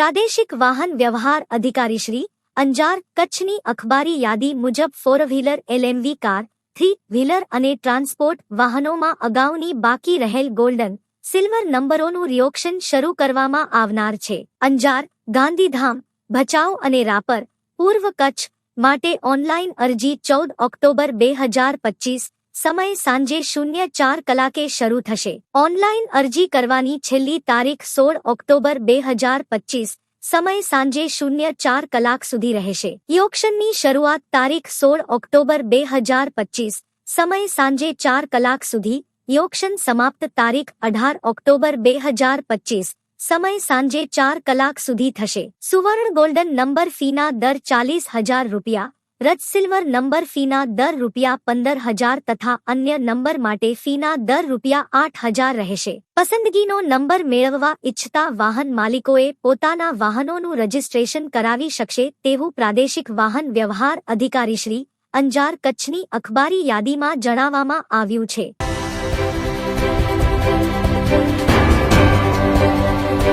પ્રાદેશિક વાહન વ્યવહાર અધિકારી શ્રી અંજાર કચ્છની અખબારી યાદી મુજબ four wheeler L M V car three wheeler અને ટ્રાન્સપોર્ટ વાહનોમાં અગાઉની બાકી રહેલ ગોલ્ડન સિલ્વર નંબરોનું રિઓક્શન શરૂ કરવામાં આવનાર છે. અંજાર, ગાંધીધામ, ભચાઉ અને રાપર, પૂર્વ કચ્છ માટે ઓનલાઈન અરજી ચૌદ ઓક્ટોબર બે હજાર પચીસ સમય સાંજે શૂન્ય ચાર કલાકે શરૂ થશે. ઓનલાઈન અરજી કરવાની છેલ્લી તારીખ સોળ ઓક્ટોબર બે હજાર પચીસ. સમય સાંજે શૂન્ય ચાર કલાક સુધી રહેશે. યોક્શનની શરૂઆત તારીખ સોળ ઓક્ટોબર બે હજાર પચીસ. સમય સાંજે ચાર કલાક સુધી. યોક્શન સમાપ્ત તારીખ અઢાર ઓક્ટોબર બે હજાર પચીસ. સમય સાંજે ચાર કલાક સુધી થશે. સુવર્ણ ગોલ્ડન નંબર ફીના દર ચાલીસ હજાર રૂપિયા. રજ સિલ્વર નંબર ફીના દર રૂપિયા પંદર હજાર તથા અન્ય નંબર માટે ફીના દર રૂપિયા આઠ હજાર રહેશે. પસંદગીનો નંબર મેળવવા ઇચ્છતા વાહન માલિકોએ પોતાના વાહનોનું રજીસ્ટ્રેશન કરાવી શકશે તેવું પ્રાદેશિક વાહન વ્યવહાર અધિકારી શ્રી અંજાર કચ્છની અખબારી યાદીમાં જણાવવામાં આવ્યું છે.